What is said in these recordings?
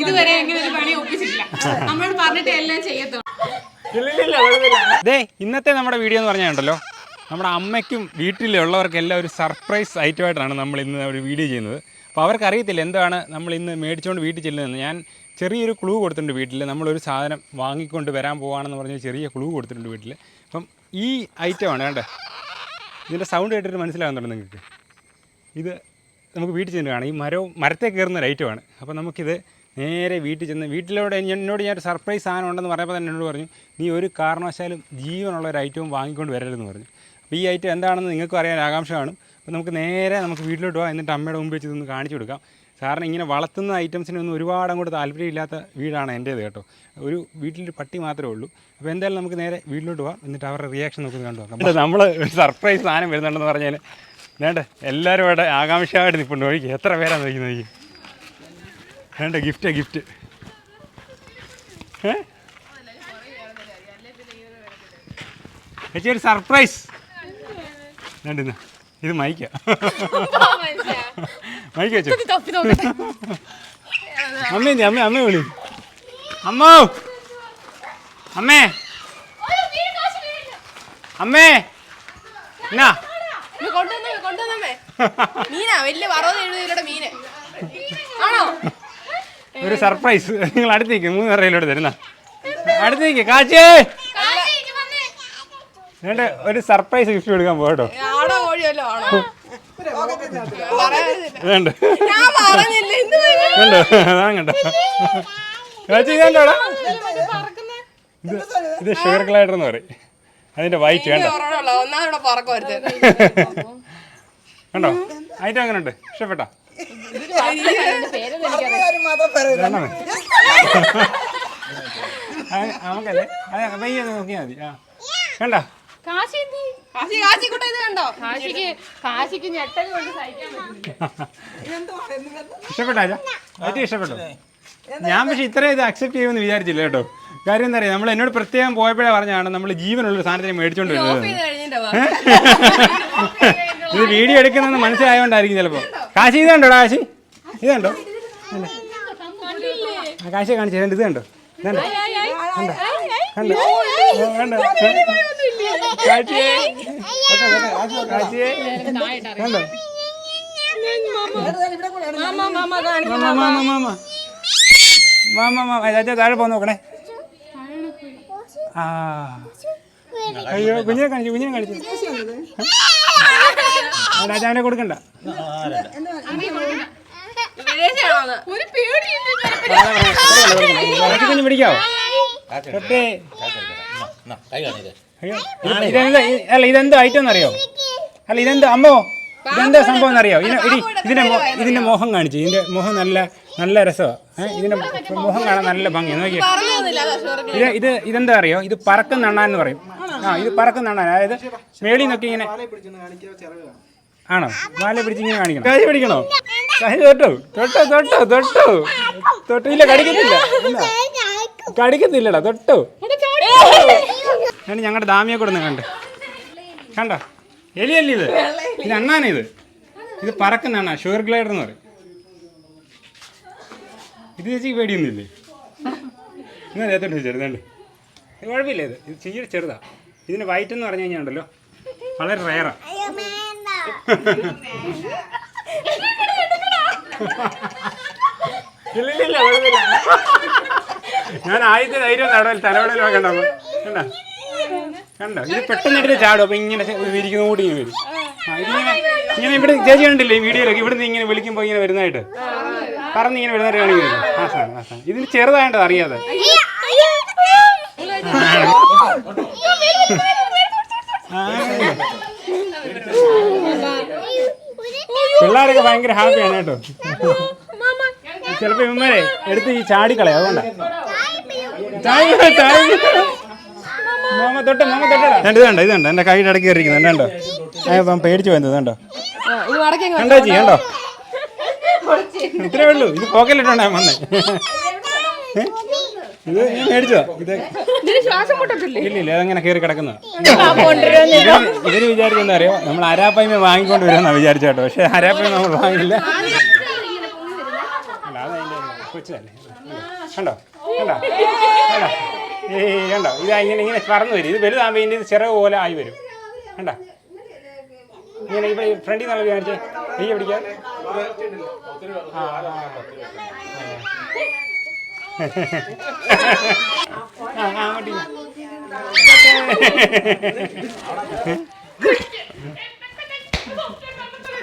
ഇതുവരെ ഒരു പണി ഒപ്പിച്ചിട്ടില്ല. നമ്മളോട് പറഞ്ഞിട്ട് എല്ലാം ചെയ്യത്തുള്ളൂ. ദേ ഇന്നത്തെ നമ്മുടെ വീഡിയോ എന്ന് പറഞ്ഞാൽ ഉണ്ടല്ലോ നമ്മുടെ അമ്മയ്ക്കും വീട്ടിലുള്ളവർക്കെല്ലാം ഒരു സർപ്രൈസ് ഐറ്റമായിട്ടാണ് നമ്മൾ ഇന്ന് ഒരു വീഡിയോ ചെയ്യുന്നത്. അപ്പോൾ അവർക്കറിയത്തില്ല എന്താണ് നമ്മൾ ഇന്ന് മേടിച്ചുകൊണ്ട് വീട്ടിൽ ചെല്ലുന്നത് ഞാൻ ചെറിയൊരു ക്ലൂ കൊടുത്തിട്ടുണ്ട് വീട്ടിൽ നമ്മളൊരു സാധനം വാങ്ങിക്കൊണ്ട് വരാൻ പോവാണെന്ന് പറഞ്ഞ ചെറിയ ക്ലൂ കൊടുത്തിട്ടുണ്ട് വീട്ടിൽ അപ്പം ഈ ഐറ്റമാണ് വേണ്ടേ ഇതിന്റെ സൗണ്ട് കേട്ടിട്ട് മനസ്സിലാകുന്നുണ്ട് നിങ്ങൾക്ക്? ഇത് നമുക്ക് വീട്ടിൽ ചെന്ന് കാണാം. ഈ മരവും മരത്തെ കയറുന്ന ഒരു ഐറ്റമാണ് അപ്പോൾ നമുക്കിത് നേരെ വീട്ടിൽ ചെന്ന് വീട്ടിലൂടെ എന്നോട് ഞാൻ ഒരു സർപ്രൈസ് സാധനം ഉണ്ടെന്ന് പറയുമ്പോൾ തന്നെ എന്നോട് പറഞ്ഞു നീ ഒരു കാരണവശാലും ജീവനുള്ള ഒരു ഐറ്റവും വാങ്ങിക്കൊണ്ട് വരരുതെന്ന് പറഞ്ഞു. അപ്പോൾ ഈ ഐറ്റം എന്താണെന്ന് നിങ്ങൾക്ക് അറിയാൻ ആകാംക്ഷ കാണും. അപ്പോൾ നമുക്ക് നേരെ നമുക്ക് വീട്ടിലോട്ട് പോകാം. എന്നിട്ട് അമ്മയുടെ മുമ്പ് വെച്ച് കാണിച്ചു കൊടുക്കാം. സാറിന് ഇങ്ങനെ വളർത്തുന്ന ഐറ്റംസിനൊന്നും ഒരുപാട് അങ്ങോട്ട് താല്പര്യമില്ലാത്ത വീടാണ് എന്റേത് കേട്ടോ. ഒരു വീട്ടിലൊരു പട്ടി മാത്രമേ ഉള്ളൂ. അപ്പോൾ എന്തായാലും നമുക്ക് നേരെ വീട്ടിലോട്ട് പോകാം. എന്നിട്ട് അവരുടെ റിയാക്ഷൻ നമുക്ക് കണ്ടു നോക്കാം. നമ്മൾ സർപ്രൈസ് സാധനം വരുന്നുണ്ടെന്ന് പറഞ്ഞാൽ വേണ്ട? എല്ലാവരും ഇവിടെ ആകാംക്ഷയായിട്ട് നിൽപ്പുണ്ട് ഒഴിക്കുക എത്ര പേരാണ് നോക്കി നോക്കി? വേണ്ട ഗിഫ്റ്റ് ഗിഫ്റ്റ് ഏ? ചേച്ചി ഒരു സർപ്രൈസ് വേണ്ട ഇന്ന്. ഇത് മൈക്ക. മൈക്ക വെച്ചോ. അമ്മേ അമ്മ അമ്മ അമ്മ വിളി. അമ്മോ. അമ്മേ. അമ്മേ. എന്നാ? കൊണ്ടുവന്നേ കൊണ്ടുവന്നേ മീനാ വലിയ വറവ് എഴുതിയുടെ മീന്. ആണോ? ഒരു സർപ്രൈസ്. നിങ്ങൾ അടുത്തേക്ക് മൂന്ന് പേരയിലോട്ട് തരുന്ന. അടുത്തേക്ക് കാച്ചേ! വേണ്ട ഒരു സർപ്രൈസ് ഗിഫ്റ്റ് കൊടുക്കാൻ പോകട്ടോ വേണ്ട വേണ്ട കണ്ടോ? കാച്ചി ഇതാണ്ടോടാ ഇത് ഇത് ഷുഗർ ഗ്ലൈഡർ എന്ന് പറയും. അതിന്റെ വൈറ്റ് പറക്കം കണ്ടോ? ഐറ്റം അങ്ങനെ ഉണ്ട് ഇഷ്ടപ്പെട്ടോ? നമുക്കല്ലേ? അത് പയ്യെ ഒന്ന് നോക്കിയാൽ മതി. ആ. കണ്ടോ കാശി കാശി കൂട്ട ഇത് കണ്ടോ? കാശിക്ക് കാശിക്ക് ഞെട്ടൽ കൊണ്ട് സഹിക്കാൻ പറ്റില്ല. ഇഷ്ടപ്പെട്ടോ അച്ഛാ? ഏറ്റവും ഇഷ്ടപ്പെട്ടോ. ഞാൻ പക്ഷെ ഇത്രയും ഇത് അക്സെപ്റ്റ് ചെയ്യുമെന്ന് വിചാരിച്ചില്ല കേട്ടോ. കാര്യം എന്താ പറയാ നമ്മൾ എന്നോട് പ്രത്യേകം പോയപ്പോഴേ പറഞ്ഞാണ് നമ്മൾ ജീവനുള്ള ഒരു സാധനത്തിന് മേടിച്ചോണ്ടിരുന്നത് ഇത് ഇത് വീഡിയോ എടുക്കുന്നതെന്ന് മനസ്സിലായോണ്ടായിരിക്കും ചിലപ്പോൾ കാശി ഇത് കണ്ടോടാ കാശി? ഇത് കണ്ടോ. ആ കാശി കാണിച്ചു രണ്ട് ഇത് കണ്ടോ? കണ്ടോ? കണ്ടോ? കണ്ടോ? കാശിയേ? കാശിയേ? കണ്ടോ? മാമ മാമ ചാച്ചാ താഴെ പോ നോക്കണേ ആ അയ്യോ കുഞ്ഞിനെ കാണിച്ചു കുഞ്ഞിനെ കാണിച്ചു രാജാവിനെ കൊടുക്കണ്ട കുഞ്ഞ് പിടിക്കാവോ അല്ല ഇതെന്താ ഐറ്റം എന്നറിയോ അല്ല ഇതെന്തോ അമ്മോ ഇതെന്താ സംഭവം എന്നറിയോ ഇതിന് ഇടി ഇതിന്റെ മൊ- ഇതിന്റെ മുഖം കാണിച്ചു. ഇതിന്റെ മുഖം നല്ല നല്ല രസമാണ് ഇതിന്റെ മുഖം കാണാൻ നല്ല ഭംഗി ഷുഗർ ഇത് ഇത് ഇതെന്താ അറിയോ ഇത് പറക്കുന്ന അണ്ണാൻ എന്ന് പറയും. ആ ഇത് പറക്കുന്ന അണ്ണാൻ അതായത് മേളിൽ നോക്കി ഇങ്ങനെ ആണോ? വാല പിടിച്ച് ഇങ്ങനെ കാണിക്കണം. കൈ പിടിക്കണോ? കൈ തൊട്ടോ. തൊട്ടോ തൊട്ടോ തൊട്ടോ. തൊട്ടോ. ഇല്ല കടിക്കത്തില്ല. ഇല്ല. കടിക്കത്തില്ലടാ. തൊട്ടോ. ഞങ്ങളുടെ ദാമിയെ കൊടുന്ന് കണ്ട്. കണ്ടോ? എലിയല്ല ഇത്? ഇത് അണ്ണാണ് ഇത്. ഇത് പറക്കുന്ന അണ്ണാ ഷുഗർ ഗ്ലൈഡർ എന്ന് പറയും. ഇത് ചേച്ചി പേടിയൊന്നുമില്ലേ? എന്നാൽ നേരത്തോട്ട് ഇത് കുഴപ്പമില്ല ഇത്. ഇത് ചെറിയ ചെറുതാ. ഇതിന് വൈറ്റ് എന്ന് പറഞ്ഞു കഴിഞ്ഞാൽ ഉണ്ടല്ലോ. വളരെ റയറാ ഇല്ല ഇല്ല ഇല്ല കുഴപ്പമില്ല. ഞാൻ ആദ്യത്തെ ധൈര്യം തടവൽ തലവടയിൽ കണ്ടോ കണ്ട? കണ്ടോ? ഇത് പെട്ടെന്ന് എടുത്ത് ചാടും. അപ്പൊ ഇങ്ങനെ വിരിക്കുന്ന കൂടി ഇങ്ങനെ വരും. ആ, ഇതിങ്ങനെ ഇങ്ങനെ ഇവിടെ ചേച്ചി കണ്ടില്ലേ ഈ വീഡിയോയിലൊക്കെ? ഇവിടുന്ന് ഇങ്ങനെ വിളിക്കുമ്പോൾ ഇങ്ങനെ വരുന്നതായിട്ട്? പറഞ്ഞ് ഇങ്ങനെ വരുന്നതായിട്ട് കാണിക്കുന്നു ആ സാധനം ആ സാധനം. ഇതിന് ചെറുതായിട്ട് അറിയാതെ. പിള്ളേരൊക്കെ ഭയങ്കര ഹാപ്പിയാണ് കേട്ടോ. ചിലപ്പോ ഇവന്മാരെ എടുത്ത് ഈ ചാടിക്കളയാ അതുകൊണ്ടാ. ചാടി ചാടി മാമ തൊട്ട് മാമ തൊട്ടടാ ഇത് കണ്ടോ ഇത് കണ്ടോ? എന്റെ കൈയുടെ ഇടയ്ക്ക് കയറിയിരിക്കുന്നു. കണ്ടോ? ഞാൻ പേടിച്ചു പോയത് കണ്ടോ? കണ്ടോ ചേച്ചി? കണ്ടോ? ഇത്രേ ഉള്ളൂ. ഇത് പോക്കലിട്ടുണ്ടാ വന്നേ. ഏ? ഇത് ഞാൻ മേടിച്ചതാ. ഇത് ഇതിന് ശ്വാസം മുട്ടത്തില്ലേ? ഇല്ല ഇല്ല അതങ്ങനെ കയറി കിടക്കുന്ന ഇവർ വിചാരിച്ചെന്താ അറിയോ? നമ്മൾ അരാപ്പയ്മ വാങ്ങിക്കൊണ്ട് വരുമെന്നാ വിചാരിച്ചോട്ടോ പക്ഷെ അരാപ്പയ്മ നമ്മൾ വാങ്ങില്ല. കൊച്ചല്ലേ. കണ്ടോ? കണ്ടോ? കണ്ടോ? ഏയ് കണ്ടോ? ഇതാ ഇങ്ങനെ ഇങ്ങനെ പറന്നു വരും. ഇത് വലുതാകുമ്പോൾ ഇതിന്റെ ഇത് ചിറക് പോലെ ആയി വരും. കണ്ടോ? ഇങ്ങനെ ഇവിടെ ഫ്രണ്ടിൽ നിന്നുള്ള കാണിച്ചേ? നീ പിടിക്കാൻ? ആ, ആ, ആ, ആ, അങ്ങോട്ട്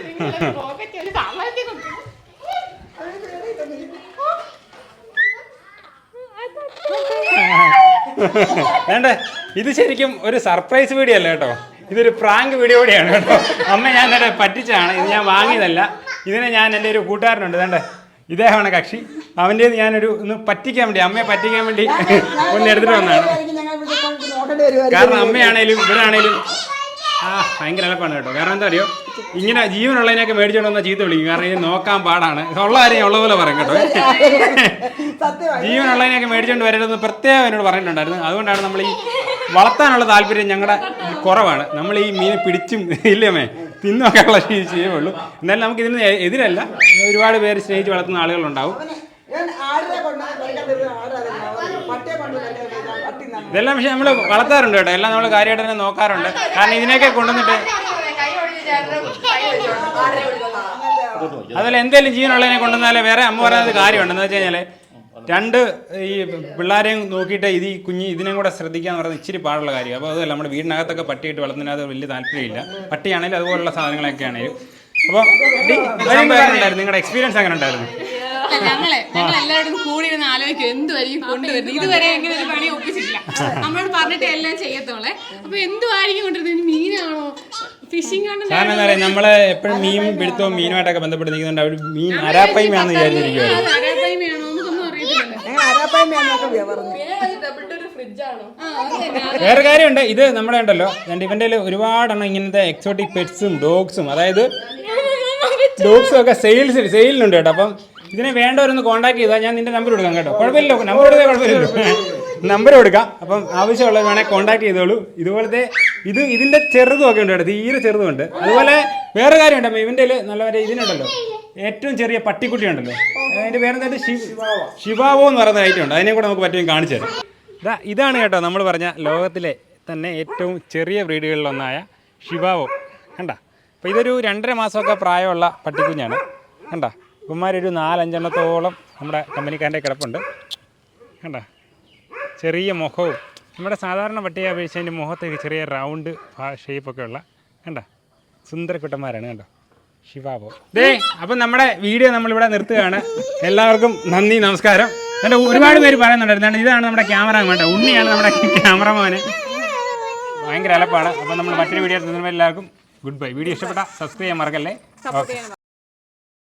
ഇങ്ങ്. പോക്കറ്റ് ഒരു സാമ്പാരത്തിൽ കൊണ്ടു വേണ്ട ഇത് ശരിക്കും ഒരു സർപ്രൈസ് വീഡിയോ അല്ല കേട്ടോ? ഇതൊരു പ്രാങ്ക് വീഡിയോ കൂടിയാണ് കേട്ടോ. അമ്മ ഞാൻ നേരെ പറ്റിച്ചാണ് ഇത് ഞാൻ വാങ്ങിയതല്ല. ഇതിനെ ഞാൻ എന്റെ ഒരു കൂട്ടുകാരനുണ്ട് വേണ്ട? ഇദ്ദേഹമാണ് കക്ഷി. അവന്റെ ഞാനൊരു ഒന്ന് പറ്റിക്കാൻ വേണ്ടി അമ്മയെ പറ്റിക്കാൻ വേണ്ടി ഒന്ന് എടുത്തിട്ട് വന്നതാണ്. കാരണം അമ്മയാണേലും ഇവരാണേലും ആ ഭയങ്കര എളുപ്പമാണ് കേട്ടോ. കാരണം എന്താ അറിയോ? ഇങ്ങനെ ജീവനുള്ളതിനൊക്കെ മേടിച്ചോണ്ട് വന്നാൽ ചീത്ത വിളിക്കും. കാരണം ഇത് നോക്കാൻ പാടാണ്. ഉള്ള കാര്യം ഞാൻ ഉള്ള പോലെ പറയും കേട്ടോ. ജീവനുള്ളതിനൊക്കെ മേടിച്ചോണ്ട് വരരുതെന്ന് പ്രത്യേകം എന്നോട് പറഞ്ഞിട്ടുണ്ടായിരുന്നു. അതുകൊണ്ടാണ് നമ്മൾ ഈ വളർത്താനുള്ള താല്പര്യം ഞങ്ങളുടെ കുറവാണ്. നമ്മൾ ഈ മീനെ പിടിച്ചും ഇല്ലമ്മേ തിന്നൊക്കെയുള്ള ചെയ്യുള്ളൂ എന്നാലും നമുക്ക് ഇതിന് എതിരല്ല. ഒരുപാട് പേര് സ്നേഹിച്ച് വളർത്തുന്ന ആളുകളുണ്ടാവും ഞാൻ ആടിനെ കൊണ്ടുവന്ന് കളിക്കാൻ തരുന്ന ആടാ പട്ടിയെ കൊണ്ടുവന്ന് പട്ടി നന്നായി ഇതെല്ലാം പക്ഷെ നമ്മൾ വളർത്താറുണ്ട് കേട്ടോ. എല്ലാം നമ്മൾ കാര്യമായിട്ട് തന്നെ നോക്കാറുണ്ട്. കാരണം ഇതിനെയൊക്കെ കൊണ്ടുവന്നിട്ട് അതുപോലെ എന്തെങ്കിലും ജീവനുള്ളതിനെ കൊണ്ടുവന്നാലേ വേറെ അമ്മ പറയുന്നത് കാര്യമുണ്ട് എന്ന് വെച്ച് കഴിഞ്ഞാൽ രണ്ട് ഈ പിള്ളേരെയും നോക്കിയിട്ട് ഇത് ഈ കുഞ്ഞ് ഇതിനെയും കൂടെ ശ്രദ്ധിക്കാന്ന് പറയുന്നത് ഇച്ചിരി പാടുള്ള കാര്യം അപ്പോൾ അതല്ല നമ്മുടെ വീടിനകത്തൊക്കെ പട്ടിയിട്ട് വളർത്തുന്നതിനകത്ത് വലിയ താല്പര്യമില്ല. പട്ടിയാണെങ്കിലും അതുപോലുള്ള സാധനങ്ങളൊക്കെ ആണെങ്കിലും അപ്പോൾ നിങ്ങളുടെ എക്സ്പീരിയൻസ് അങ്ങനെ ഉണ്ടായിരുന്നു? ഞങ്ങളെ ഞങ്ങൾ എല്ലാവരും കൂടി ഇരുന്ന് ആലോചിക്കും എന്തുമായിരിക്കും കൊണ്ടുവരുന്നത്? ഇതുവരെ എങ്ങനെ ഒരു പണി ഒപ്പിച്ചിട്ടില്ല. നമ്മളോട് പറഞ്ഞിട്ട് എല്ലാം ചെയ്യത്തോളെ അപ്പൊ എന്തുമായിരിക്കും കൊണ്ടുവരുന്നത്? മീനാണോ? ഫിഷിംഗ് ആണോ കാരണം എന്താ പറയുക നമ്മളെ എപ്പോഴും മീൻ പിടുത്തവും മീനുമായിട്ടൊക്കെ ബന്ധപ്പെട്ട് നിൽക്കുന്നുണ്ട് അവർ മീൻ അരാപ്പയ്മയാണെന്ന് വിചാരിച്ചിരിക്കുവായിരുന്നു അരാപ്പായ്മയാണോ അറിയത്തില്ല വേറെ കാര്യമുണ്ട് ഇത് നമ്മുടെ ഉണ്ടല്ലോ ഇവന്റെ ഒരുപാടെണ്ണം ഇങ്ങനത്തെ എക്സോട്ടിക് പെറ്റ്സും ഡോഗ്സും അതായത് ഡോഗ്സും ഒക്കെ സെയിൽസ് സെയിലിനുണ്ട് കേട്ടോ അപ്പം ഇതിനെ വേണ്ടവരൊന്ന് കോൺടാക്ട് ചെയ്താൽ ഞാൻ നിന്റെ നമ്പർ കൊടുക്കാം കേട്ടോ കുഴപ്പമില്ലല്ലോ നമ്പർ കൊടുത്താൽ കുഴപ്പമില്ലല്ലോ നമ്പർ കൊടുക്കാം അപ്പം ആവശ്യമുള്ളത് വേണേൽ കോൺടാക്ട് ചെയ്തോളൂ ഇതുപോലത്തെ ഇത് ഇതിന്റെ ചെറുതും ഒക്കെ ഉണ്ട് കേട്ടോ തീരെ ചെറുതുമുണ്ട് അതുപോലെ വേറെ കാര്യമുണ്ട് അപ്പം ഇവന്റെ നല്ല ഒരു ഇതിനുണ്ടല്ലോ ഏറ്റവും ചെറിയ പട്ടിക്കുട്ടി ഉണ്ടല്ലോ അതിന്റെ പേരെന്തായിട്ട് ശിവാവോ എന്ന് പറയുന്ന ഐറ്റം ഉണ്ട് അതിനെ കൂടെ നമുക്ക് പറ്റുമെങ്കിൽ കാണിച്ചു തരാം ഇതാ ഇതാണ് കേട്ടോ നമ്മൾ പറഞ്ഞ ലോകത്തിലെ തന്നെ ഏറ്റവും ചെറിയ ബ്രീഡുകളിലൊന്നായ ശിവാവോ കണ്ട അപ്പോൾ ഇതൊരു രണ്ടര മാസമൊക്കെ പ്രായമുള്ള പട്ടിക്കുഞ്ഞാണ് കണ്ട ഇവന്മാരൊരു നാലഞ്ചെണ്ണത്തോളം നമ്മുടെ കമ്പനിക്കാരന്റെ കിടപ്പുണ്ട്. കണ്ട? ചെറിയ മുഖവും. നമ്മുടെ സാധാരണ പട്ടിയെ അപേക്ഷിച്ച് അതിന്റെ മുഖത്തേക്ക് ചെറിയ റൗണ്ട് ഷേപ്പൊക്കെ ഉള്ള കണ്ട? സുന്ദരക്കുട്ടന്മാരാണ് കണ്ടോ? ശിവാബോ. ദേ അപ്പം നമ്മുടെ വീഡിയോ നമ്മളിവിടെ നിർത്തുകയാണ്. എല്ലാവർക്കും നന്ദി നമസ്കാരം. എന്റെ ഒരുപാട് പേര് പറയുന്നുണ്ടായിരുന്നു ഇതാണ് നമ്മുടെ ക്യാമറ വേണ്ട ഉണ്ണിയാണ് നമ്മുടെ ക്യാമറമാന്. ഭയങ്കര അലപ്പാണ്. അപ്പം നമ്മൾ മറ്റൊരു വീഡിയോ എല്ലാവർക്കും ഗുഡ് ബൈ. വീഡിയോ ഇഷ്ടപ്പെട്ട സബ്സ്ക്രൈബ് ചെയ്യാൻ മറക്കല്ലേ? ഓക്കെ.